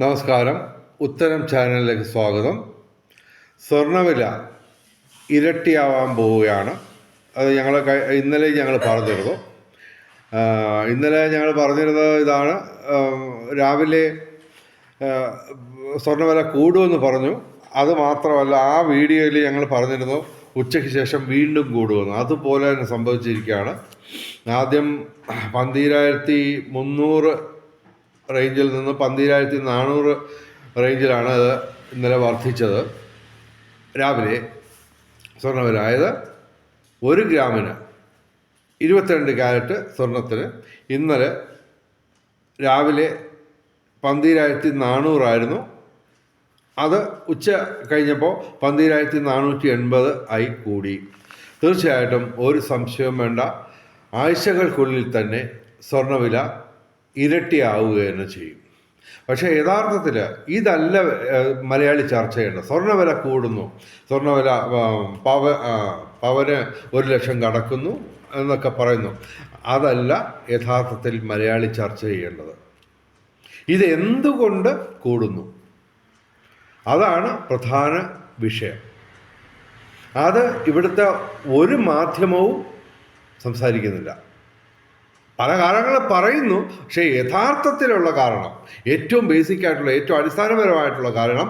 നമസ്കാരം. ഉത്തരം ചാനലിലേക്ക് സ്വാഗതം. സ്വർണവില ഇരട്ടിയാവാൻ പോവുകയാണ്. അത് ഞങ്ങൾ ഇന്നലെ ഞങ്ങൾ പറഞ്ഞിരുന്നു. ഇന്നലെ ഞങ്ങൾ പറഞ്ഞിരുന്നത് ഇതാണ്. രാവിലെ സ്വർണവില കൂടുമെന്ന് പറഞ്ഞു. അത് മാത്രമല്ല ആ വീഡിയോയിൽ ഞങ്ങൾ പറഞ്ഞിരുന്നു ഉച്ചയ്ക്ക് ശേഷം വീണ്ടും കൂടുമെന്ന്. അതുപോലെ തന്നെ സംഭവിച്ചിരിക്കുകയാണ്. ആദ്യം പന്തീരായിരത്തി മുന്നൂറ് റേഞ്ചിൽ നിന്ന് പന്തിരായിരത്തി നാനൂറ് റേഞ്ചിലാണ് അത് ഇന്നലെ വർദ്ധിച്ചത്. രാവിലെ സ്വർണവില അതായത് ഒരു ഗ്രാമിന് ഇരുപത്തിരണ്ട് ക്യാരറ്റ് സ്വർണത്തിന് ഇന്നലെ രാവിലെ പന്തിരായിരത്തി നാനൂറായിരുന്നു. അത് ഉച്ച കഴിഞ്ഞപ്പോൾ പന്തിരായിരത്തി നാനൂറ്റി എൺപത് ആയി കൂടി. തീർച്ചയായിട്ടും ഒരു സംശയവും വേണ്ട. ആഴ്ചകൾക്കുള്ളിൽ തന്നെ സ്വർണവില ഇരട്ടിയാവുക തന്നെ ചെയ്യും. പക്ഷേ യഥാർത്ഥത്തിൽ ഇതല്ല മലയാളി ചർച്ച ചെയ്യേണ്ടത്. സ്വർണവില കൂടുന്നു. സ്വർണവില പവ പവന് ഒരു ലക്ഷം കടക്കുന്നു എന്നൊക്കെ പറയുന്നു. അതല്ല യഥാർത്ഥത്തിൽ മലയാളി ചർച്ച ചെയ്യേണ്ടത്. ഇത് എന്തുകൊണ്ട് കൂടുന്നു? അതാണ് പ്രധാന വിഷയം. അത് ഇവിടുത്തെ ഒരു മാധ്യമവും സംസാരിക്കുന്നില്ല. പല കാരണങ്ങൾ പറയുന്നു പക്ഷേ യഥാർത്ഥത്തിലുള്ള കാരണം ഏറ്റവും ബേസിക് ആയിട്ടുള്ള ഏറ്റവും അടിസ്ഥാനപരമായിട്ടുള്ള കാരണം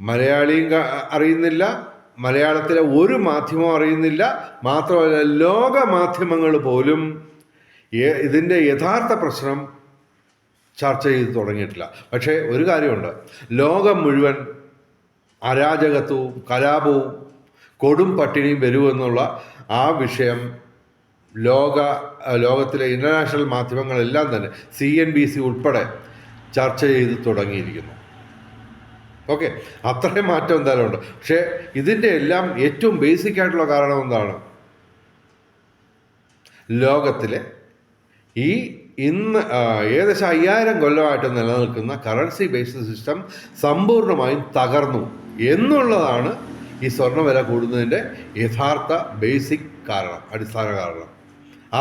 മലയാളിയും അറിയുന്നില്ല മലയാളത്തിലെ ഒരു മാധ്യമവും അറിയുന്നില്ല മാത്രമല്ല ലോക മാധ്യമങ്ങൾ പോലും ഇതിന്റെ യഥാർത്ഥ പ്രശ്നം ചർച്ച ചെയ്ത് തുടങ്ങിയിട്ടില്ല. പക്ഷേ ഒരു കാര്യമുണ്ട് ലോകം മുഴുവൻ അരാജകത്വവും കലാപവും കൊടും പട്ടിണിയും വരുമെന്നുള്ള ആ വിഷയം ലോക ലോകത്തിലെ ഇന്റർനാഷണൽ മാധ്യമങ്ങളെല്ലാം തന്നെ സി എൻ ബി സി ഉൾപ്പെടെ ചർച്ച ചെയ്ത് തുടങ്ങിയിരിക്കുന്നു. ഓക്കെ അത്രയും മാറ്റം എന്തായാലും ഉണ്ട്. പക്ഷേ ഇതിന്റെ എല്ലാം ഏറ്റവും ബേസിക് ആയിട്ടുള്ള കാരണം എന്താണ്? ലോകത്തിലെ ഈ ഇന്ന് ഏകദേശം അയ്യായിരം കൊല്ലമായിട്ട് നിലനിൽക്കുന്ന കറൻസി ബേസ്ഡ് സിസ്റ്റം സമ്പൂർണമായും തകർന്നു. എന്നുള്ളതാണ് ഈ സ്വർണവില കൂടുന്നതിന്റെ യഥാർത്ഥ ബേസിക് കാരണം അടിസ്ഥാന കാരണം.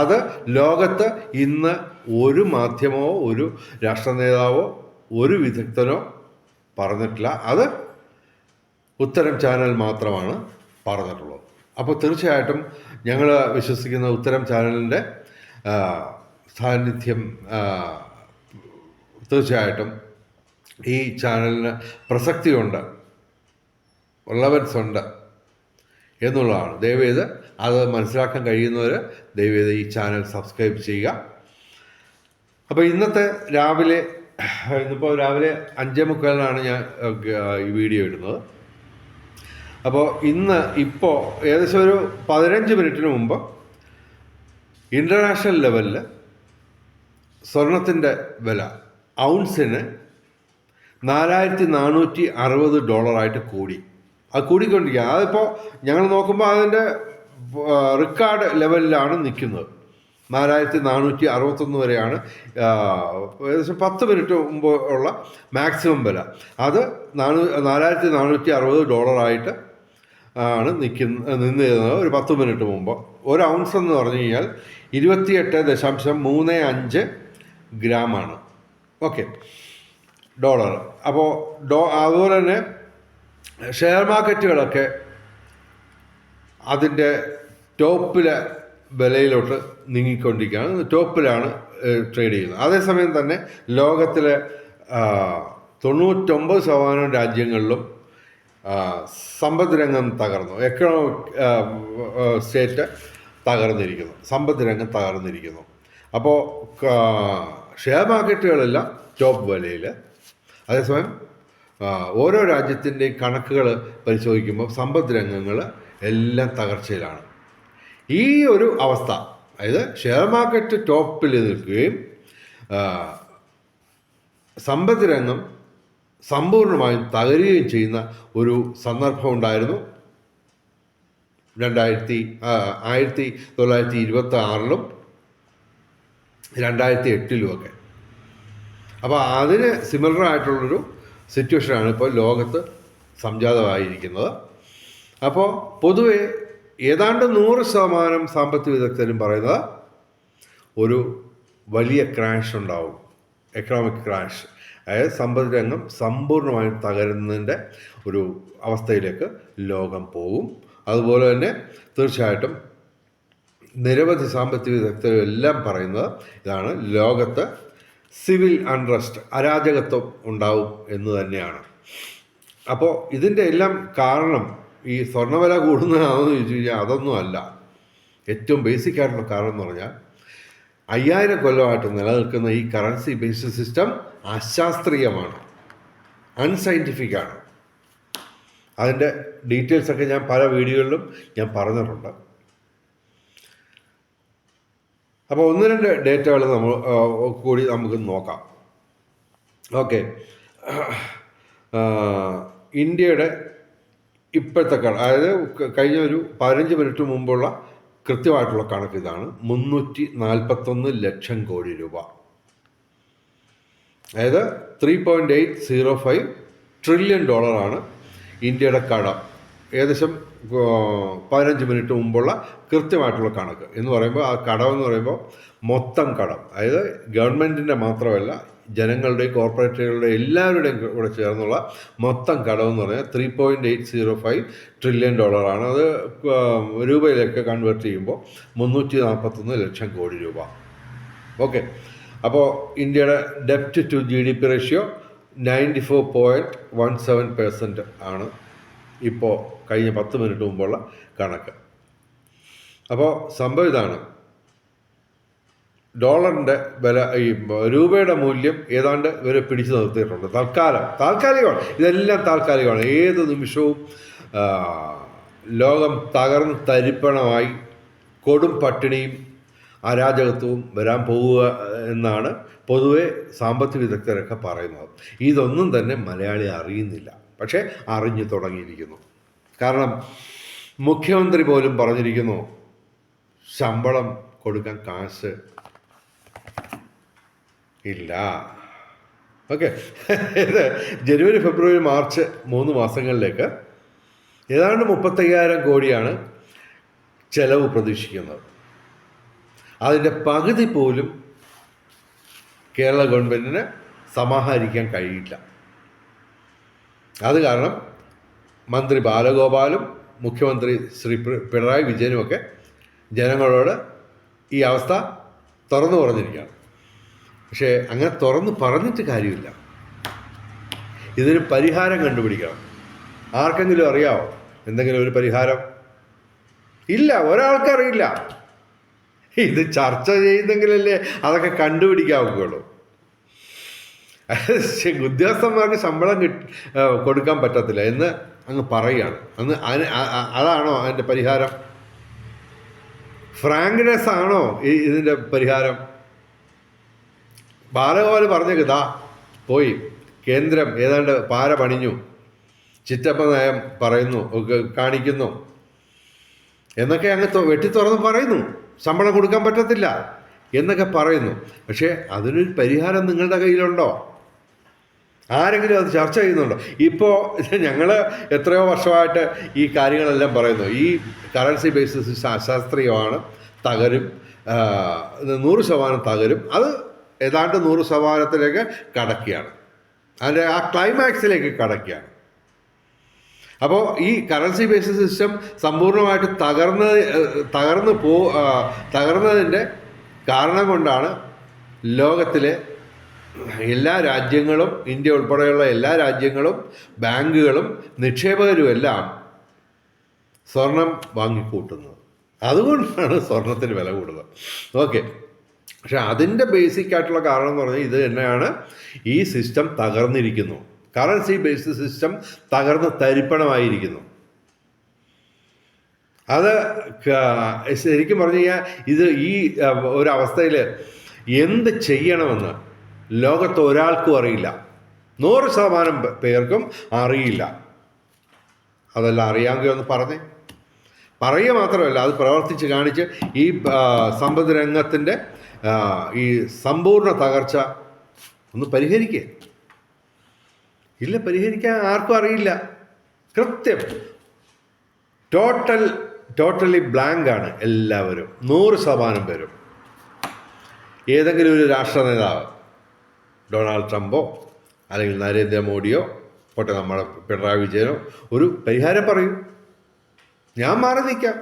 അത് ലോകത്ത് ഇന്ന് ഒരു മാധ്യമമോ ഒരു രാഷ്ട്ര നേതാവോ ഒരു വിദഗ്ധനോ പറഞ്ഞിട്ടില്ല. അത് ഉത്തരം ചാനൽ മാത്രമാണ് പറഞ്ഞിട്ടുള്ളത്. അപ്പോൾ തീർച്ചയായിട്ടും ഞങ്ങൾ വിശ്വസിക്കുന്ന ഉത്തരം ചാനലിന്റെ സാന്നിധ്യം തീർച്ചയായിട്ടും ഈ ചാനലിന് പ്രസക്തിയുണ്ട് റിലവൻസ് ഉണ്ട് എന്നുള്ളതാണ്. ദയവേത് അത് മനസ്സിലാക്കാൻ കഴിയുന്നവർ ദയവേത് ഈ ചാനൽ സബ്സ്ക്രൈബ് ചെയ്യുക. അപ്പോൾ ഇന്നത്തെ രാവിലെ ഇന്നിപ്പോൾ രാവിലെ അഞ്ചേ മുക്കാലിനാണ് ഞാൻ ഈ വീഡിയോ ഇടുന്നത്. അപ്പോൾ ഇന്ന് ഇപ്പോൾ ഏകദേശം ഒരു പതിനഞ്ച് മിനിറ്റിന് മുമ്പ് ഇന്റർനാഷണൽ ലെവലിൽ സ്വർണത്തിന്റെ വില ഔൺസിന് നാലായിരത്തി നാനൂറ്റി അറുപത് ഡോളറായിട്ട് കൂടി. അത് കൂടിക്കൊണ്ടിരിക്കുക അതിപ്പോൾ ഞങ്ങൾ നോക്കുമ്പോൾ അതിന്റെ റിക്കാർഡ് ലെവലിലാണ് നിൽക്കുന്നത് നാലായിരത്തി നാനൂറ്റി അറുപത്തൊന്ന് വരെയാണ് ഏകദേശം പത്ത് മിനിറ്റ് മുമ്പ് ഉള്ള മാക്സിമം വില. അത് നാനൂ നാലായിരത്തി നാനൂറ്റി അറുപത് ഡോളറായിട്ട് ആണ് നിൽക്കുന്ന നിന്നിരുന്നത് ഒരു പത്ത് മിനിറ്റ് മുമ്പ്. ഒരു ഔൺസ് എന്ന് പറഞ്ഞു കഴിഞ്ഞാൽ ഇരുപത്തിയെട്ട് ദശാംശം മൂന്ന് അഞ്ച് ഗ്രാമാണ് ഓക്കെ ഡോളർ അപ്പോൾ ഡോ അതുപോലെ തന്നെ ഷെയർ മാർക്കറ്റുകളൊക്കെ അതിന്റെ ടോപ്പിലെ വിലയിലോട്ട് നീങ്ങിക്കൊണ്ടിരിക്കുകയാണ്. ടോപ്പിലാണ് ട്രേഡ് ചെയ്യുന്നത്. അതേസമയം തന്നെ ലോകത്തിലെ തൊണ്ണൂറ്റൊമ്പത് ശതമാനം രാജ്യങ്ങളിലും സമ്പദ് രംഗം തകർന്നു. എക്കണോമിക് സ്റ്റേറ്റ് തകർന്നിരിക്കുന്നു. സമ്പദ് രംഗം തകർന്നിരിക്കുന്നു അപ്പോൾ ഷെയർ മാർക്കറ്റുകളെല്ലാം ടോപ്പ് വിലയിൽ അതേസമയം ഓരോ രാജ്യത്തിന്റെയും കണക്കുകൾ പരിശോധിക്കുമ്പോൾ സമ്പദ് രംഗങ്ങൾ എല്ലാം തകർച്ചയിലാണ്. ഈ ഒരു അവസ്ഥ അതായത് ഷെയർ മാർക്കറ്റ് ടോപ്പിൽ നിൽക്കുകയും സമ്പദ് രംഗം സമ്പൂർണമായും തകരുകയും ചെയ്യുന്ന ഒരു സന്ദർഭം ഉണ്ടായിരുന്നു. രണ്ടായിരത്തി ആയിരത്തി തൊള്ളായിരത്തി ഇരുപത്തി ആറിലും രണ്ടായിരത്തി എട്ടിലുമൊക്കെ അപ്പോൾ അതിന് സിമിലർ ആയിട്ടുള്ളൊരു സിറ്റുവേഷനാണ് ഇപ്പോൾ ലോകത്ത് സംജാതമായിരിക്കുന്നത്. അപ്പോൾ പൊതുവെ ഏതാണ്ട് നൂറ് ശതമാനം സാമ്പത്തിക വിദഗ്ധരും പറയുന്നത് ഒരു വലിയ ക്രാഷ് ഉണ്ടാവും. എക്കണോമിക് ക്രാഷ് അതായത് സമ്പദ് രംഗം സമ്പൂർണമായും തകരുന്നതിന്റെ ഒരു അവസ്ഥയിലേക്ക് ലോകം പോകും. അതുപോലെ തന്നെ തീർച്ചയായിട്ടും നിരവധി സാമ്പത്തിക വിദഗ്ധരെല്ലാം പറയുന്നത് ഇതാണ് ലോകത്ത് സിവിൽ അൺറസ്റ്റ് അരാജകത്വം ഉണ്ടാവും എന്ന് തന്നെയാണ്. അപ്പോൾ ഇതിന്റെ എല്ലാം കാരണം ഈ സ്വർണവില കൂടുന്നതാണെന്ന് ചോദിച്ചു കഴിഞ്ഞാൽ അതൊന്നും അല്ല ഏറ്റവും ബേസിക് ആയിട്ടുള്ള കാരണം എന്ന് പറഞ്ഞാൽ അയ്യായിരം കൊല്ലമായിട്ട് നിലനിൽക്കുന്ന ഈ കറൻസി ബേസ്ഡ് സിസ്റ്റം അശാസ്ത്രീയമാണ്. അൺസയന്റിഫിക് ആണ്. അതിന്റെ ഡീറ്റെയിൽസൊക്കെ ഞാൻ പല വീഡിയോകളിലും ഞാൻ പറഞ്ഞിട്ടുണ്ട്. അപ്പോൾ ഒന്ന് രണ്ട് ഡേറ്റകൾ നമ്മൾ കൂടി നമുക്ക് നോക്കാം. ഓക്കെ ഇന്ത്യയുടെ ഇപ്പോഴത്തെ കണക്ക് അതായത് കഴിഞ്ഞ ഒരു പതിനഞ്ച് മിനിറ്റ് മുമ്പുള്ള കൃത്യമായിട്ടുള്ള കണക്ക് ഇതാണ്. മുന്നൂറ്റി നാൽപ്പത്തൊന്ന് ലക്ഷം കോടി രൂപ. അതായത് three point eight zero five trillion ഡോളറാണ് ഇന്ത്യയുടെ കടം. ഏകദേശം പതിനഞ്ച് മിനിറ്റ് മുമ്പുള്ള കൃത്യമായിട്ടുള്ള കണക്ക്. എന്ന് പറയുമ്പോൾ ആ കടം എന്ന് പറയുമ്പോൾ മൊത്തം കടം. അതായത് ഗവൺമെന്റിന്റെ മാത്രമല്ല ജനങ്ങളുടെയും കോർപ്പറേറ്റുകളുടെ എല്ലാവരുടെയും കൂടെ ചേർന്നുള്ള മൊത്തം എന്ന് പറഞ്ഞാൽ three point eight zero five trillion ഡോളറാണ് അത് രൂപയിലേക്ക് കൺവേർട്ട് ചെയ്യുമ്പോൾ മുന്നൂറ്റി നാൽപ്പത്തൊന്ന് ലക്ഷം കോടി രൂപ. ഓക്കെ. അപ്പോൾ ഇന്ത്യയുടെ ഡെപ്റ്റ് to G D P ratio ninety four point one seven percent ആണ്. ഇപ്പോൾ കഴിഞ്ഞ പത്ത് മിനിറ്റ് മുമ്പുള്ള കണക്ക്. അപ്പോൾ സംഭവം ഇതാണ്. ഡോളറിന്റെ വില ഈ രൂപയുടെ മൂല്യം ഏതാണ്ട് ഇവരെ പിടിച്ചു നിർത്തിയിട്ടുണ്ട്. തൽക്കാലം താൽക്കാലികമാണ്. ഇതെല്ലാം താൽക്കാലികമാണ്. ഏത് നിമിഷവും ലോകം തകർന്ന് തരിപ്പണമായി കൊടും പട്ടിണിയും അരാജകത്വവും വരാൻ പോവുക എന്നാണ് പൊതുവെ സാമ്പത്തിക വിദഗ്ധരൊക്കെ പറയുന്നത്. ഇതൊന്നും തന്നെ മലയാളി അറിയുന്നില്ല. പക്ഷേ അറിഞ്ഞു തുടങ്ങിയിരിക്കുന്നു. കാരണം മുഖ്യമന്ത്രി പോലും പറഞ്ഞിരിക്കുന്നു ശമ്പളം കൊടുക്കാൻ കാശ് ഇല്ല. ഓക്കെ. ഇത് ജനുവരി ഫെബ്രുവരി മാർച്ച് മൂന്ന് മാസങ്ങളിലേക്ക് ഏതാണ്ട് മുപ്പത്തയ്യായിരം കോടിയാണ് ചെലവ് പ്രതീക്ഷിക്കുന്നത്. അതിന്റെ പകുതി പോലും കേരള ഗവൺമെന്റിന് സമാഹരിക്കാൻ കഴിയില്ല. അത് കാരണം മന്ത്രി ബാലഗോപാലും മുഖ്യമന്ത്രി ശ്രീ പിണറായി വിജയനുമൊക്കെ ജനങ്ങളോട് ഈ അവസ്ഥ തുറന്നു പറഞ്ഞിരിക്കുകയാണ്. പക്ഷേ അങ്ങനെ തുറന്നു പറഞ്ഞിട്ട് കാര്യമില്ല. ഇതിന് പരിഹാരം കണ്ടുപിടിക്കണം. ആർക്കെങ്കിലും അറിയാമോ എന്തെങ്കിലും ഒരു പരിഹാരം? ഇല്ല ഒരാൾക്കറിയില്ല. ഇത് ചർച്ച ചെയ്യുന്നെങ്കിലല്ലേ അതൊക്കെ കണ്ടുപിടിക്കാവുകയുള്ളൂ. ഉദ്യോഗസ്ഥന്മാർക്ക് ശമ്പളം കിട്ടി കൊടുക്കാൻ പറ്റത്തില്ല എന്ന് അങ്ങ് പറയുകയാണ്. അന്ന് അതിന് അതാണോ അതിന്റെ പരിഹാരം? ഫ്രാങ്ക്നെസ് ആണോ ഈ ഇതിന്റെ പരിഹാരം? ബാലഗോപാൽ പറഞ്ഞേക്ക് ദാ പോയി കേന്ദ്രം ഏതാണ്ട് പാര പണിഞ്ഞു ചിറ്റപ്പ നയം പറയുന്നു കാണിക്കുന്നു എന്നൊക്കെ അങ്ങ് വെട്ടി തുറന്ന് പറയുന്നു ശമ്പളം കൊടുക്കാൻ പറ്റത്തില്ല എന്നൊക്കെ പറയുന്നു. പക്ഷേ അതിനൊരു പരിഹാരം നിങ്ങളുടെ കയ്യിലുണ്ടോ? ആരെങ്കിലും അത് ചർച്ച ചെയ്യുന്നുണ്ടോ? ഇപ്പോൾ ഞങ്ങൾ എത്രയോ വർഷമായിട്ട് ഈ കാര്യങ്ങളെല്ലാം പറയുന്നു. ഈ കറൻസി ബേസിസ് അശാസ്ത്രീയമാണ് തകരും. നൂറ് ശതമാനം തകരും. അത് ഏതാണ്ട് നൂറ് ശതമാനത്തിലേക്ക് കടക്കുകയാണ്. അതിന്റെ ആ ക്ലൈമാക്സിലേക്ക് കടക്കുകയാണ്. അപ്പോൾ ഈ കറൻസി ബേസ് സിസ്റ്റം സമ്പൂർണമായിട്ട് തകർന്ന് തകർന്ന് പോ തകർന്നതിന്റെ കാരണം കൊണ്ടാണ് ലോകത്തിലെ എല്ലാ രാജ്യങ്ങളും ഇന്ത്യ ഉൾപ്പെടെയുള്ള എല്ലാ രാജ്യങ്ങളും ബാങ്കുകളും നിക്ഷേപകരും എല്ലാം സ്വർണം വാങ്ങിക്കൂട്ടുന്നത്. അതുകൊണ്ടാണ് സ്വർണത്തിന് വില കൂടുന്നത്. ഓക്കെ. പക്ഷെ അതിന്റെ ബേസിക് ആയിട്ടുള്ള കാരണം എന്ന് പറഞ്ഞാൽ ഇത് തന്നെയാണ് ഈ സിസ്റ്റം തകർന്നിരിക്കുന്നു. കറൻസി ബേസ്ഡ് സിസ്റ്റം തകർന്ന് തരിപ്പണമായിരിക്കുന്നു. അത് ശരിക്കും പറഞ്ഞു കഴിഞ്ഞാൽ ഇത് ഈ ഒരു എന്ത് ചെയ്യണമെന്ന് ലോകത്ത് ഒരാൾക്കും അറിയില്ല. നൂറ് ശതമാനം പേർക്കും അറിയില്ല. അതല്ല അറിയാമെങ്കിൽ ഒന്ന് പറഞ്ഞേ. പറയുക മാത്രമല്ല അത് പ്രവർത്തിച്ച് കാണിച്ച് ഈ സമ്പദ് രംഗത്തിന്റെ ഈ സമ്പൂർണ തകർച്ച ഒന്ന് പരിഹരിക്കുക ഇല്ല പരിഹരിക്കാൻ ആർക്കും അറിയില്ല. കൃത്യം. ടോട്ടൽ ടോട്ടലി ബ്ലാങ്ക് ആണ് എല്ലാവരും. നൂറ് ശതമാനം പേരും. ഏതെങ്കിലും ഒരു രാഷ്ട്ര നേതാവ്. ഡൊണാൾഡ് ട്രംപോ അല്ലെങ്കിൽ നരേന്ദ്രമോദിയോ പോട്ടെ നമ്മുടെ പിണറായി വിജയനോ ഒരു പരിഹാരം പറയും. ഞാൻ മാറി നിൽക്കാം.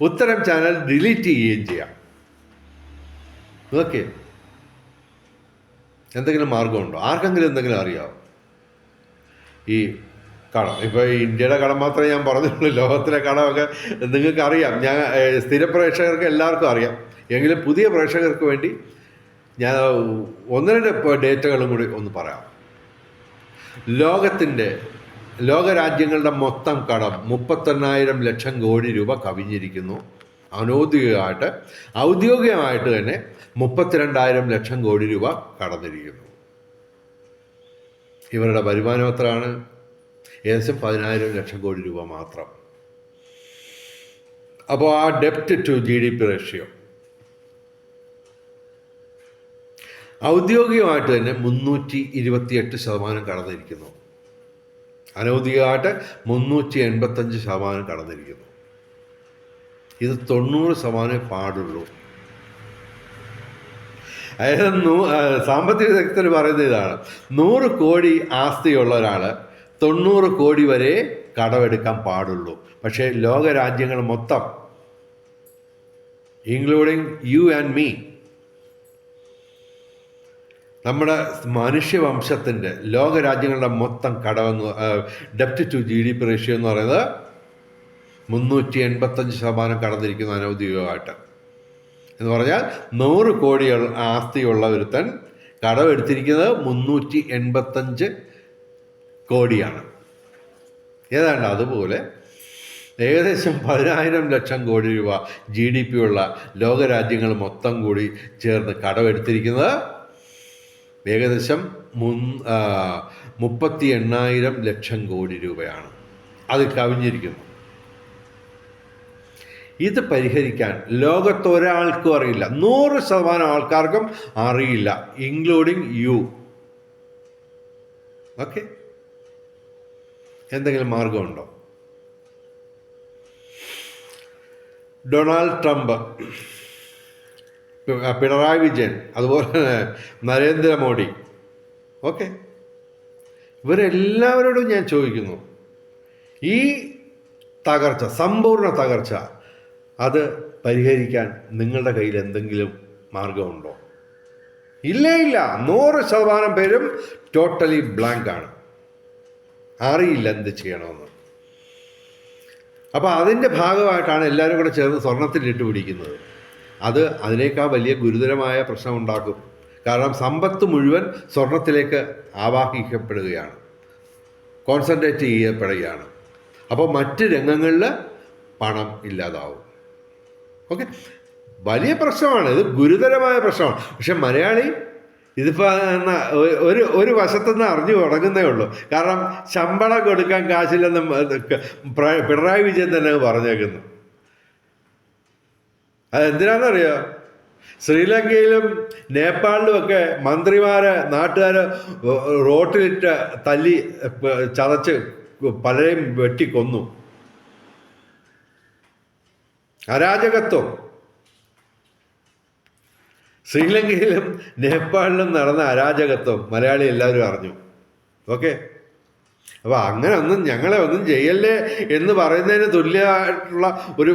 ഉത്തരം ചാനൽ ഡിലീറ്റ് ചെയ്യുകയും ചെയ്യാം. ഓക്കെ എന്തെങ്കിലും മാർഗമുണ്ടോ ആർക്കെങ്കിലും എന്തെങ്കിലും അറിയാമോ ഈ കടം ഇപ്പോൾ ഇന്ത്യയുടെ കടം മാത്രമേ ഞാൻ പറഞ്ഞുള്ളൂ. ലോകത്തിലെ കടമൊക്കെ നിങ്ങൾക്ക് അറിയാം ഞാൻ സ്ഥിര പ്രേക്ഷകർക്ക് എല്ലാവർക്കും അറിയാം. എങ്കിലും പുതിയ പ്രേക്ഷകർക്ക് വേണ്ടി ഞാൻ ഒന്ന് രണ്ട് ഡേറ്റകളും കൂടി ഒന്ന് പറയാം. ലോകത്തിന്റെ ലോകരാജ്യങ്ങളുടെ മൊത്തം കടം മുപ്പത്തെണ്ണായിരം ലക്ഷം കോടി രൂപ കവിഞ്ഞിരിക്കുന്നു. അനൗദ്യോഗികമായിട്ട് ഔദ്യോഗികമായിട്ട് തന്നെ മുപ്പത്തിരണ്ടായിരം ലക്ഷം കോടി രൂപ കടന്നിരിക്കുന്നു. ഇവരുടെ വരുമാനം എത്രയാണ്? ഏകദേശം പതിനായിരം ലക്ഷം കോടി രൂപ മാത്രം. അപ്പോൾ ആ ഡെപ്റ്റ് to G D P ratio ഔദ്യോഗികമായിട്ട് തന്നെ മുന്നൂറ്റി ഇരുപത്തിയെട്ട് ശതമാനം കടന്നിരിക്കുന്നു. അനൗദ്യോഗികമായിട്ട് മുന്നൂറ്റി എൺപത്തഞ്ച് ശതമാനം കടന്നിരിക്കുന്നു. ഇത് തൊണ്ണൂറ് ശതമാനമേ പാടുള്ളൂ. അതായത് നൂ- സാമ്പത്തിക വിദഗ്ധർ പറയുന്ന ഇതാണ്. നൂറ് കോടി ആസ്തിയുള്ള ഒരാൾ തൊണ്ണൂറ് കോടി വരെ കടമെടുക്കാൻ പാടുള്ളൂ. പക്ഷേ ലോകരാജ്യങ്ങൾ മൊത്തം ഇൻക്ലൂഡിങ് യു ആൻഡ് മീ നമ്മുടെ മനുഷ്യവംശത്തിന്റെ ലോകരാജ്യങ്ങളുടെ മൊത്തം കടവെന്ന് ഡെപ്റ്റ് to G D P ratio എന്ന് പറയുന്നത് മുന്നൂറ്റി എൺപത്തഞ്ച് ശതമാനം കടന്നിരിക്കുന്ന അനൗദ്യോഗികമായിട്ട് എന്ന് പറഞ്ഞാൽ നൂറ് കോടി ആസ്തിയുള്ള ഒരുത്തൻ കടമെടുത്തിരിക്കുന്നത് മുന്നൂറ്റി എൺപത്തഞ്ച് കോടിയാണ്. ഏതാണ്ട് അതുപോലെ ഏകദേശം പതിനായിരം ലക്ഷം കോടി രൂപ ജി ഡി പി ഉള്ള ലോകരാജ്യങ്ങൾ മൊത്തം കൂടി ചേർന്ന് കടമെടുത്തിരിക്കുന്നത് ഏകദേശം മുപ്പത്തി എണ്ണായിരം ലക്ഷം കോടി രൂപയാണ്. അത് കവിഞ്ഞിരിക്കുന്നു. ഇത് പരിഹരിക്കാൻ ലോകത്ത് ഒരാൾക്കും അറിയില്ല. നൂറ് ശതമാനം ആൾക്കാർക്കും അറിയില്ല ഇൻക്ലൂഡിങ് യു ഓക്കെ എന്തെങ്കിലും മാർഗമുണ്ടോ? ഡൊണാൾഡ് ട്രംപ് പിണറായി വിജയൻ അതുപോലെ തന്നെ നരേന്ദ്രമോദി. ഓക്കെ. ഇവരെല്ലാവരോടും ഞാൻ ചോദിക്കുന്നു ഈ തകർച്ച സമ്പൂർണ തകർച്ച അത് പരിഹരിക്കാൻ നിങ്ങളുടെ കയ്യിൽ എന്തെങ്കിലും മാർഗമുണ്ടോ? ഇല്ലേ ഇല്ല. നൂറ് ശതമാനം പേരും ടോട്ടലി ആണ്. അറിയില്ല എന്ത് ചെയ്യണമെന്ന്. അപ്പോൾ അതിന്റെ ഭാഗമായിട്ടാണ് എല്ലാവരും കൂടെ ചേർന്ന് സ്വർണത്തിൽ ഇട്ട് പിടിക്കുന്നത്. അത് അതിനേക്കാൾ വലിയ ഗുരുതരമായ പ്രശ്നം ഉണ്ടാക്കും. കാരണം സമ്പത്ത് മുഴുവൻ സ്വർണത്തിലേക്ക് ആവാഹിക്കപ്പെടുകയാണ്. കോൺസെൻട്രേറ്റ് ചെയ്യപ്പെടുകയാണ്. അപ്പോൾ മറ്റ് രംഗങ്ങളിൽ പണം ഇല്ലാതാവും. ഓക്കെ? വലിയ പ്രശ്നമാണ്. ഇത് ഗുരുതരമായ പ്രശ്നമാണ്. പക്ഷെ മലയാളി ഇതിപ്പോൾ ഒരു ഒരു വശത്തുനിന്ന് അറിഞ്ഞു തുടങ്ങുന്നേ ഉള്ളൂ. കാരണം ശമ്പളം കൊടുക്കാൻ കാശില്ലെന്ന് പിണറായി വിജയൻ തന്നെ പറഞ്ഞേക്കുന്നു. അതെന്തിനാണെന്നറിയോ? ശ്രീലങ്കയിലും നേപ്പാളിലും ഒക്കെ മന്ത്രിമാര് നാട്ടുകാര് റോട്ടിലിട്ട് തല്ലി ചതച്ച് പലരെയും വെട്ടിക്കൊന്നു. അരാജകത്വം. ശ്രീലങ്കയിലും നേപ്പാളിലും നടന്ന അരാജകത്വം മലയാളി എല്ലാവരും അറിഞ്ഞു. ഓക്കെ? അപ്പോൾ അങ്ങനെ ഒന്നും ഞങ്ങളെ ഒന്നും ചെയ്യല്ലേ എന്ന് പറയുന്നതിന് തുല്യമായിട്ടുള്ള ഒരു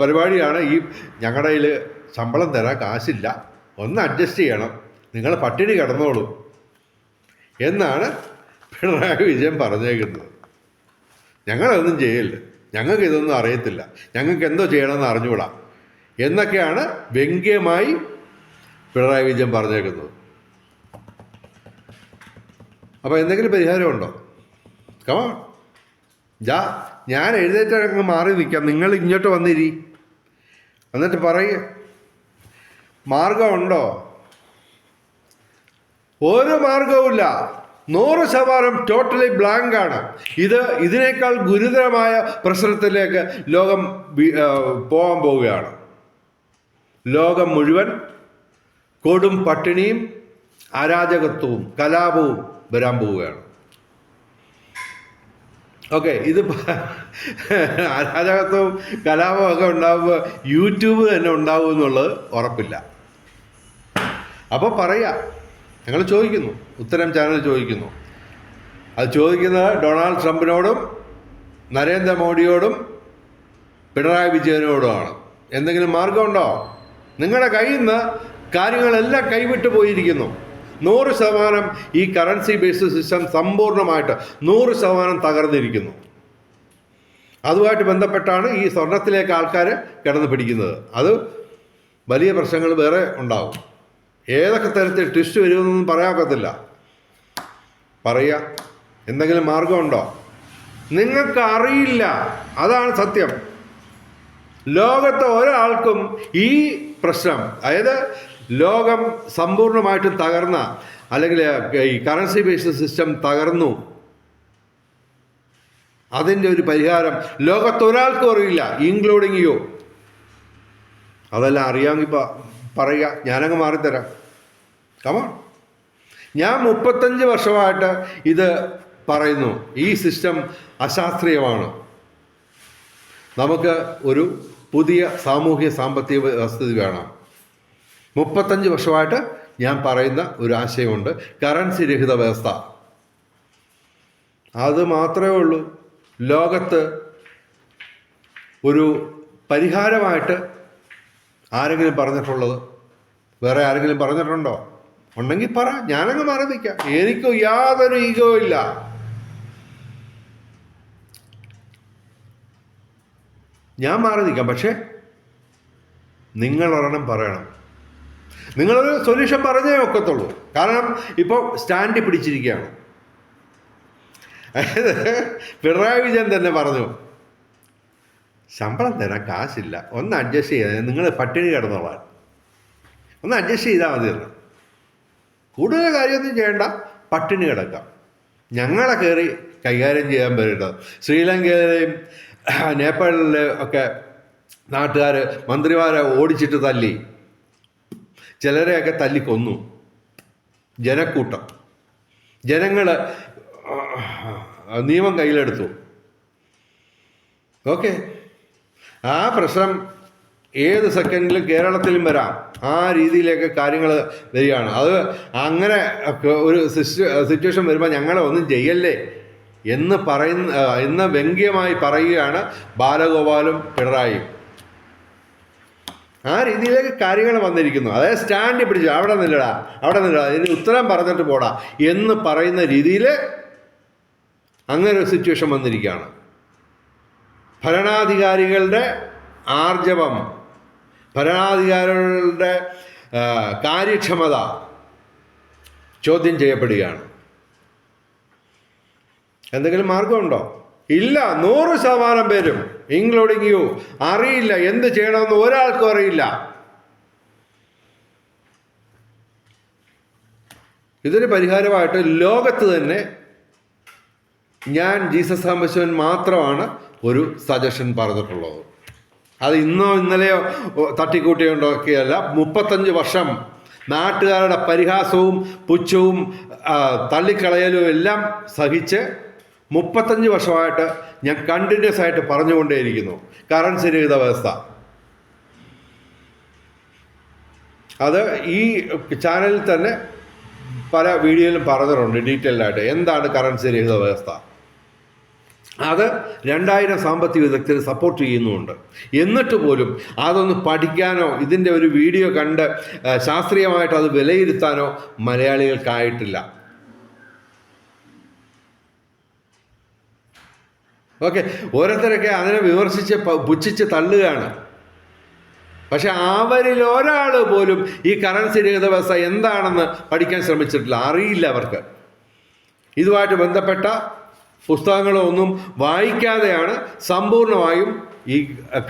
പരിപാടിയാണ് ഈ ഞങ്ങളുടെ കയ്യിൽ ശമ്പളം തരാൻ കാശില്ല. ഒന്ന് അഡ്ജസ്റ്റ് ചെയ്യണം. നിങ്ങൾ പട്ടിണി കിടന്നോളൂ. എന്നാണ് പിണറായി വിജയൻ പറഞ്ഞേക്കുന്നത്. ഞങ്ങളൊന്നും ചെയ്യില്ല. ഞങ്ങൾക്ക് ഇതൊന്നും അറിയത്തില്ല. ഞങ്ങൾക്ക് എന്തോ ചെയ്യണമെന്ന് അറിഞ്ഞുകൂടാ. എന്നൊക്കെയാണ് വ്യംഗ്യമായി പിണറായി വിജയൻ പറഞ്ഞേക്കുന്നത്. അപ്പോൾ എന്തെങ്കിലും പരിഹാരമുണ്ടോ കമാ ജാ ഞാൻ എഴുതേറ്റ അങ്ങ് മാറി നിൽക്കാം. നിങ്ങൾ ഇങ്ങോട്ട് വന്നിരി. എന്നിട്ട് പറയ മാർഗമുണ്ടോ ഒരു മാർഗവുമില്ല നൂറ് ശതമാനം ടോട്ടലി ബ്ലാങ്ക് ആണ്. ഇത് ഇതിനേക്കാൾ ഗുരുതരമായ പ്രശ്നത്തിലേക്ക് ലോകം പോകാൻ പോവുകയാണ്. ലോകം മുഴുവൻ കൊടും പട്ടിണിയും അരാജകത്വവും കലാപവും വരാൻ പോവുകയാണ്. ഓക്കെ ഇത് അരാജകത്വവും കലാപവും ഒക്കെ ഉണ്ടാകുമ്പോൾ യൂട്യൂബ് തന്നെ ഉണ്ടാവും എന്നുള്ളത് ഉറപ്പില്ല. അപ്പോൾ പറയാ ഞങ്ങൾ ചോദിക്കുന്നു ഉത്തരം ചാനൽ ചോദിക്കുന്നു. അത് ചോദിക്കുന്നത് ഡൊണാൾഡ് ട്രംപിനോടും നരേന്ദ്രമോദിയോടും പിണറായി വിജയനോടുമാണ്. എന്തെങ്കിലും മാർഗമുണ്ടോ? നിങ്ങളുടെ കയ്യിൽ നിന്ന് കാര്യങ്ങളെല്ലാം കൈവിട്ട് പോയിരിക്കുന്നു. നൂറ് ശതമാനം ഈ കറൻസി ബേസ്ഡ് സിസ്റ്റം സമ്പൂർണമായിട്ട് നൂറ് ശതമാനം തകർന്നിരിക്കുന്നു. അതുമായിട്ട് ബന്ധപ്പെട്ടാണ് ഈ സ്വർണത്തിലേക്ക് ആൾക്കാർ കിടന്ന് പിടിക്കുന്നത്. അത് വലിയ പ്രശ്നങ്ങൾ വേറെ ഉണ്ടാവും. ഏതൊക്കെ തരത്തിൽ ട്വിസ്റ്റ് വരുമെന്നൊന്നും പറയാക്കത്തില്ല. പറയുക. എന്തെങ്കിലും മാർഗമുണ്ടോ? നിങ്ങൾക്ക് അറിയില്ല. അതാണ് സത്യം. ലോകത്തെ ഒരാൾക്കും ഈ പ്രശ്നം അതായത് ലോകം സമ്പൂർണമായിട്ടും തകർന്ന അല്ലെങ്കിൽ ഈ കറൻസി ബേസ്ഡ് സിസ്റ്റം തകർന്നു. അതിന്റെ ഒരു പരിഹാരം ലോകത്തൊരാൾക്കും അറിയില്ല ഇൻക്ലൂഡിങ് യു അതെല്ലാം അറിയാമെങ്കിൽ പറയുക ഞാനങ്ങ് മാറിത്തരാം. കമാ ഞാൻ മുപ്പത്തഞ്ച് വർഷമായിട്ട് ഇത് പറയുന്നു. ഈ സിസ്റ്റം അശാസ്ത്രീയമാണ്. നമുക്ക് ഒരു പുതിയ സാമൂഹ്യ സാമ്പത്തിക വസ്തുത വേണം. മുപ്പത്തഞ്ച് വർഷമായിട്ട് ഞാൻ പറയുന്ന ഒരു ആശയമുണ്ട്. കറൻസി രഹിത വ്യവസ്ഥ. അത് മാത്രമേ ഉള്ളൂ. ലോകത്ത് ഒരു പരിഹാരമായിട്ട് ആരെങ്കിലും പറഞ്ഞിട്ടുള്ളത്? വേറെ ആരെങ്കിലും പറഞ്ഞിട്ടുണ്ടോ? ഉണ്ടെങ്കിൽ പറ. ഞാനങ്ങ് മറന്നിക്കാം എനിക്ക് യാതൊരു ഈഗോ ഇല്ല. ഞാൻ മാറി നിൽക്കാം പക്ഷേ നിങ്ങളൊരെണ്ണം പറയണം. നിങ്ങളൊരു സൊല്യൂഷൻ പറഞ്ഞേ ഒക്കത്തുള്ളൂ. കാരണം ഇപ്പോൾ സ്റ്റാൻഡ് പിടിച്ചിരിക്കുകയാണ്. അതായത് പിണറായി വിജയൻ തന്നെ പറഞ്ഞു ശമ്പളം തരാൻ കാശില്ല ഒന്ന് അഡ്ജസ്റ്റ് ചെയ്യാൻ നിങ്ങൾ പട്ടിണി കിടന്നോളാൻ. ഒന്ന് അഡ്ജസ്റ്റ് ചെയ്താൽ മതി എന്ന്. കൂടുതൽ കാര്യമൊന്നും ചെയ്യേണ്ട പട്ടിണി കിടക്കാം. ഞങ്ങളെ കയറി കൈകാര്യം ചെയ്യാൻ പറ്റുന്നത് ശ്രീലങ്കയിലെയും നേപ്പാളിലെ ഒക്കെ നാട്ടുകാർ മന്ത്രിമാരെ ഓടിച്ചിട്ട് തല്ലി. ചിലരെയൊക്കെ തല്ലിക്കൊന്നു ജനക്കൂട്ടം. ജനങ്ങൾ നിയമം കയ്യിലെടുത്തു. ഓക്കെ. ആ പ്രശ്നം ഏത് സെക്കൻഡിലും കേരളത്തിലും വരാം. ആ രീതിയിലേക്ക് കാര്യങ്ങൾ വരികയാണ്. അത് അങ്ങനെ ഒരു സിറ്റുവേഷൻ വരുമ്പോൾ ഞങ്ങളെ ഒന്നും ചെയ്യല്ലേ എന്ന് പറയുന്ന എന്ന് വ്യംഗ്യമായി പറയുകയാണ് ബാലഗോപാലും പിണറായിയും. ആ രീതിയിലേക്ക് കാര്യങ്ങൾ വന്നിരിക്കുന്നു. അതായത് സ്റ്റാൻഡ് പിടിച്ചു അവിടെ നില്ലടാ അവിടെ നില്ലടാ ഇതിന് ഉത്തരം പറഞ്ഞിട്ട് പോടാ എന്ന് പറയുന്ന രീതിയിൽ അങ്ങനെ ഒരു സിറ്റുവേഷൻ വന്നിരിക്കുകയാണ്. ഭരണാധികാരികളുടെ ആർജവം ഭരണാധികാരികളുടെ കാര്യക്ഷമത ചോദ്യം ചെയ്യപ്പെടുകയാണ്. എന്തെങ്കിലും മാർഗമുണ്ടോ? ഇല്ല നൂറ് ശതമാനം പേരും ഇൻക്ലൂഡിങ് യു അറിയില്ല എന്ത് ചെയ്യണമെന്ന് ഒരാൾക്കും അറിയില്ല. ഇതിന് പരിഹാരമായിട്ട് ലോകത്ത് തന്നെ ഞാൻ ജീസസ് സാമ്പശവൻ മാത്രമാണ് ഒരു സജഷൻ പറഞ്ഞിട്ടുള്ളത്. അത് ഇന്നോ ഇന്നലെയോ തട്ടിക്കൂട്ടി ഉണ്ടാക്കിയല്ല മുപ്പത്തഞ്ച് വർഷം നാട്ടുകാരുടെ പരിഹാസവും പുച്ഛവും തള്ളിക്കളയലും എല്ലാം സഹിച്ച് മുപ്പത്തഞ്ച് വർഷമായിട്ട് ഞാൻ കണ്ടിന്യൂസ് ആയിട്ട് പറഞ്ഞുകൊണ്ടേയിരിക്കുന്നു. കറൻസി രഹിത വ്യവസ്ഥ. അത് ഈ ചാനലിൽ തന്നെ പല വീഡിയോയിലും പറഞ്ഞിട്ടുണ്ട് ഡീറ്റെയിൽഡായിട്ട്. എന്താണ് കറൻസി രഹിത വ്യവസ്ഥ? അത് രണ്ടായിരം സാമ്പത്തിക വിദഗ്ധർ സപ്പോർട്ട് ചെയ്യുന്നുമുണ്ട് എന്നിട്ട് പോലും അതൊന്ന് പഠിക്കാനോ ഇതിന്റെ ഒരു വീഡിയോ കണ്ട് ശാസ്ത്രീയമായിട്ട് അത് വിലയിരുത്താനോ മലയാളികൾക്കായിട്ടില്ല. ഓക്കെ ഓരോരുത്തരൊക്കെ അതിനെ വിമർശിച്ച് പുച്ഛിച്ച് തള്ളുകയാണ്. പക്ഷെ അവരിൽ ഒരാൾ പോലും ഈ കറൻസി രഹിത വ്യവസ്ഥ എന്താണെന്ന് പഠിക്കാൻ ശ്രമിച്ചിട്ടില്ല. അറിയില്ല അവർക്ക്. ഇതുമായിട്ട് ബന്ധപ്പെട്ട പുസ്തകങ്ങളോ ഒന്നും വായിക്കാതെയാണ് സമ്പൂർണമായും ഈ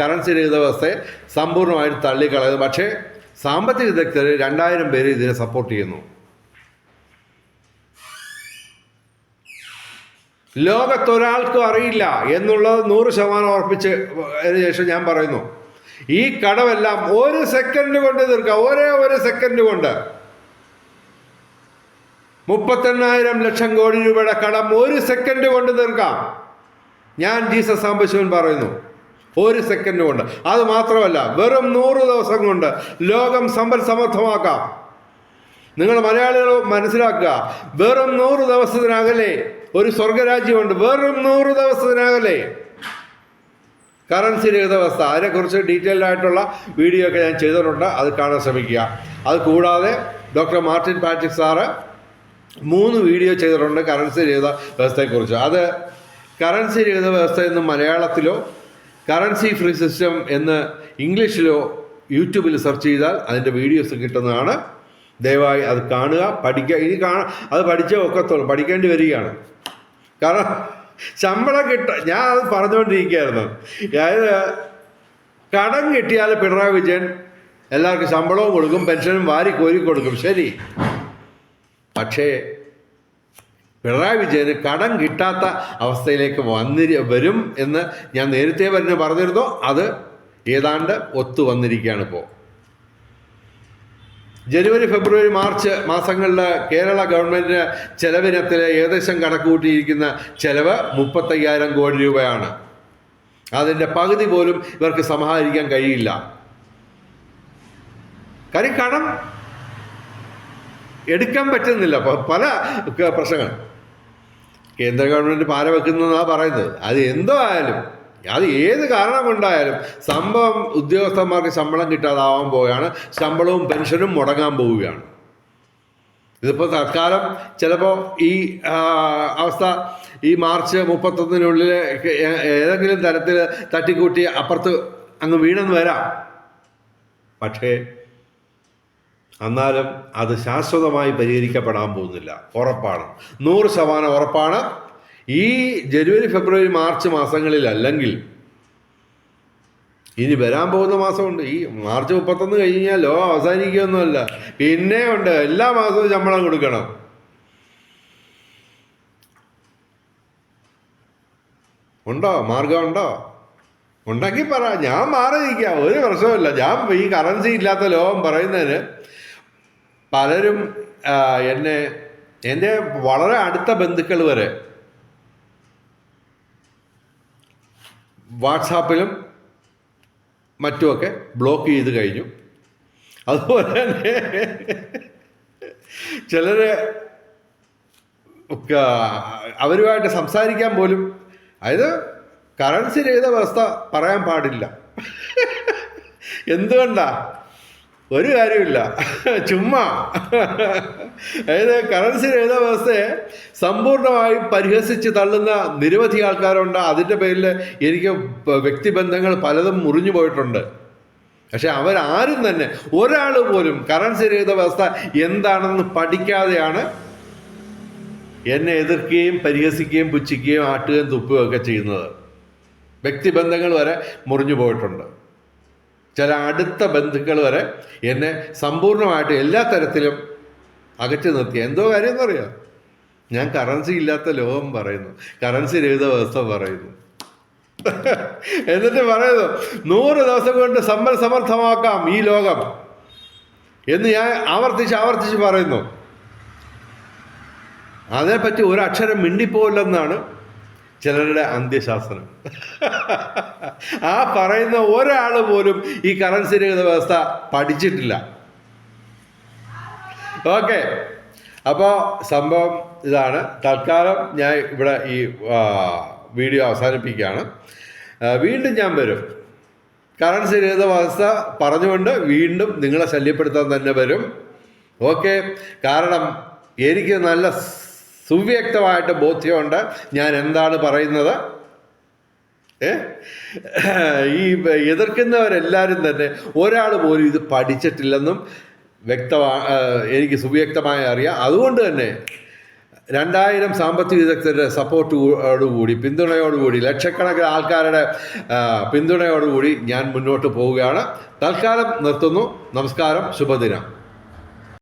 കറൻസി രഹിത വ്യവസ്ഥയെ സമ്പൂർണമായിട്ട് തള്ളിക്കളയത് പക്ഷേ സാമ്പത്തിക വിദഗ്ധർ രണ്ടായിരം പേര് ഇതിനെ സപ്പോർട്ട് ചെയ്യുന്നു. ലോകത്തൊരാൾക്കും അറിയില്ല എന്നുള്ളത് നൂറ് ശതമാനം ഉറപ്പിച്ച് അതിന് ശേഷം ഞാൻ പറയുന്നു. ഈ കടമെല്ലാം ഒരു സെക്കൻഡ് കൊണ്ട് തീർക്കാം. ഒരേ ഒരു സെക്കൻഡ് കൊണ്ട്. മുപ്പത്തെണ്ണായിരം ലക്ഷം കോടി രൂപയുടെ കടം ഒരു സെക്കൻഡ് കൊണ്ട് തീർക്കാം. ഞാൻ ജീസസ് സാമ്പശിവൻ പറയുന്നു. ഒരു സെക്കൻഡ് കൊണ്ട്. അത് മാത്രമല്ല വെറും നൂറ് ദിവസം കൊണ്ട് ലോകം സമ്പൽ സമർത്ഥമാക്കാം നിങ്ങൾ മലയാളികൾ മനസ്സിലാക്കുക വെറും നൂറ് ദിവസത്തിനകലെ ഒരു സ്വർഗരാജ്യമുണ്ട് വെറും നൂറ് ദിവസത്തിനകലെ. കറൻസി രഹിത വ്യവസ്ഥ അതിനെക്കുറിച്ച് ഡീറ്റെയിൽഡ് ആയിട്ടുള്ള വീഡിയോ ഒക്കെ ഞാൻ ചെയ്തിട്ടുണ്ട്. അത് കാണാൻ ശ്രമിക്കുക. അത് കൂടാതെ ഡോക്ടർ മാർട്ടിൻ പാട്രിക് സാറ് മൂന്ന് വീഡിയോ ചെയ്തിട്ടുണ്ട് കറൻസി രഹിത വ്യവസ്ഥയെക്കുറിച്ച്. അത് കറൻസി രഹിത വ്യവസ്ഥ എന്ന് മലയാളത്തിലോ കറൻസി ഫ്രീ സിസ്റ്റം എന്ന് ഇംഗ്ലീഷിലോ യൂട്യൂബിൽ സെർച്ച് ചെയ്താൽ അതിന്റെ വീഡിയോസ് കിട്ടുന്നതാണ്. ദയവായി അത് കാണുക പഠിക്കുക. ഇനി കാണ അത് പഠിച്ചേ ഒക്കത്തുള്ളൂ. പഠിക്കേണ്ടി വരികയാണ്. കാരണം ശമ്പളം കിട്ട ഞാൻ അത് പറഞ്ഞുകൊണ്ടിരിക്കുകയായിരുന്നു. അതായത് കടം കിട്ടിയാൽ പിണറായി വിജയൻ എല്ലാവർക്കും ശമ്പളവും കൊടുക്കും പെൻഷനും വാരി കോരി കൊടുക്കും. ശരി. പക്ഷേ പിണറായി വിജയന് കടം കിട്ടാത്ത അവസ്ഥയിലേക്ക് വന്നിരി വരും എന്ന് ഞാൻ നേരത്തെ പറഞ്ഞു പറഞ്ഞിരുന്നു. അത് ഏതാണ്ട് ഒത്തു വന്നിരിക്കുകയാണ് ഇപ്പോൾ. ജനുവരി ഫെബ്രുവരി മാർച്ച് മാസങ്ങളിൽ കേരള ഗവൺമെന്റിന് ചെലവിനത്തിൽ ഏകദേശം കണക്കുകൂട്ടിയിരിക്കുന്ന ചെലവ് മുപ്പത്തയ്യായിരം കോടി രൂപയാണ്. അതിന്റെ പകുതി പോലും ഇവർക്ക് സമാഹരിക്കാൻ കഴിയില്ല. കാര്യം കടം എടുക്കാൻ പറ്റുന്നില്ല. പല പ്രശ്നങ്ങൾ. കേന്ദ്ര ഗവൺമെന്റ് പാര വെക്കുന്നതാണ് പറയുന്നത്. അത് എന്തോ ആയാലും. അത് ഏത് കാരണം കൊണ്ടായാലും സംഭവം ഉദ്യോഗസ്ഥന്മാർക്ക് ശമ്പളം കിട്ടാതാവാൻ പോവുകയാണ്. ശമ്പളവും പെൻഷനും മുടങ്ങാൻ പോവുകയാണ്. ഇതിപ്പോൾ തൽക്കാലം ചിലപ്പോൾ ഈ അവസ്ഥ ഈ മാർച്ച് മുപ്പത്തൊന്നിനുള്ളിൽ ഏതെങ്കിലും തരത്തിൽ തട്ടിക്കൂട്ടി അപ്പുറത്ത് അങ്ങ് വീണെന്ന് വരാം. പക്ഷേ എന്നാലും അത് ശാശ്വതമായി പരിഹരിക്കപ്പെടാൻ പോകുന്നില്ല. ഉറപ്പാണ്. നൂറ് ശതമാനം ഉറപ്പാണ്. ഈ ജനുവരി ഫെബ്രുവരി മാർച്ച് മാസങ്ങളിൽ മാസങ്ങളിലല്ലെങ്കിൽ ഇനി വരാൻ പോകുന്ന മാസമുണ്ട്. ഈ മാർച്ച് മുപ്പത്തൊന്ന് കഴിഞ്ഞാൽ ലോ അവസാനിക്കുകയൊന്നുമല്ല. പിന്നെ ഉണ്ട്. എല്ലാ മാസവും ശമ്പളം കൊടുക്കണം. ഉണ്ടോ? മാർഗം ഉണ്ടോ? ഉണ്ടെങ്കിൽ പറ. ഞാൻ മാറി ഒരു പ്രശ്നമില്ല ഞാൻ ഈ കറൻസി ഇല്ലാത്ത ലോകം പറയുന്നതിന് പലരും എന്നെ എന്റെ വളരെ അടുത്ത ബന്ധുക്കൾ വരെ വാട്സാപ്പിലും മറ്റുമൊക്കെ ബ്ലോക്ക് ചെയ്ത് കഴിഞ്ഞു. അതുപോലെ തന്നെ ചിലർ അവരുമായിട്ട് സംസാരിക്കാൻ പോലും അതായത് കറൻസി രഹിത വ്യവസ്ഥ പറയാൻ പാടില്ല. എന്തുകൊണ്ടാ? ഒരു കാര്യമില്ല. ചുമ്മാ. അതായത് കറൻസി രഹിത വ്യവസ്ഥയെ സമ്പൂർണമായി പരിഹസിച്ച് തള്ളുന്ന നിരവധി ആൾക്കാരുണ്ട്. അതിന്റെ പേരിൽ എനിക്ക് വ്യക്തിബന്ധങ്ങൾ പലതും മുറിഞ്ഞു പോയിട്ടുണ്ട്. പക്ഷെ അവരാരും തന്നെ ഒരാൾ പോലും കറൻസി രഹിത വ്യവസ്ഥ എന്താണെന്ന് പഠിക്കാതെയാണ് എന്നെ എതിർക്കുകയും പരിഹസിക്കുകയും പുച്ഛിക്കുകയും ആട്ടുകയും തുപ്പുകയും ഒക്കെ ചെയ്യുന്നത്. വ്യക്തിബന്ധങ്ങൾ വരെ മുറിഞ്ഞു പോയിട്ടുണ്ട്. ചില അടുത്ത ബന്ധുക്കൾ വരെ എന്നെ സമ്പൂർണമായിട്ട് എല്ലാ തരത്തിലും അകറ്റി നിർത്തി. എന്തോ കാര്യം എന്ന് പറയാം ഞാൻ കറൻസി ഇല്ലാത്ത ലോകം പറയുന്നു. കറൻസി രഹിത വ്യവസ്ഥ പറയുന്നു. എന്നിട്ട് പറയുന്നു നൂറ് ദിവസം കൊണ്ട് സമ്പൽ സമർത്ഥമാക്കാം ഈ ലോകം. എന്ന് ഞാൻ ആവർത്തിച്ച് ആവർത്തിച്ച് പറയുന്നു. അതിനെപ്പറ്റി ഒരു അക്ഷരം മിണ്ടിപ്പോയില്ലെന്നാണ് ചിലരുടെ അന്ത്യശാസ്ത്രം ആ പറയുന്ന ഒരാൾ പോലും ഈ കറൻസി രഹിത വ്യവസ്ഥ പഠിച്ചിട്ടില്ല. ഓക്കെ. അപ്പോൾ സംഭവം ഇതാണ്. തൽക്കാലം ഞാൻ ഇവിടെ ഈ വീഡിയോ അവസാനിപ്പിക്കുകയാണ്. വീണ്ടും ഞാൻ വരും. കറൻസി രഹിത വ്യവസ്ഥ പറഞ്ഞുകൊണ്ട് വീണ്ടും നിങ്ങളെ ശല്യപ്പെടുത്താൻ തന്നെ വരും. ഓക്കെ. കാരണം എനിക്ക് നല്ല സുവ്യക്തമായിട്ട് ബോധ്യമുണ്ട്. ഞാൻ എന്താണ് പറയുന്നത്? ഈ എതിർക്കുന്നവരെല്ലാവരും തന്നെ ഒരാൾ പോലും ഇത് പഠിച്ചിട്ടില്ലെന്നും വ്യക്തമാ എനിക്ക് സുവ്യക്തമായി അറിയാം. അതുകൊണ്ട് തന്നെ രണ്ടായിരം സാമ്പത്തിക വിദഗ്ധരുടെ സപ്പോർട്ടോടുകൂടി പിന്തുണയോടുകൂടി ലക്ഷക്കണക്കിന് ആൾക്കാരുടെ പിന്തുണയോടുകൂടി ഞാൻ മുന്നോട്ട് പോവുകയാണ്. തൽക്കാലം നിർത്തുന്നു. നമസ്കാരം. ശുഭദിനം.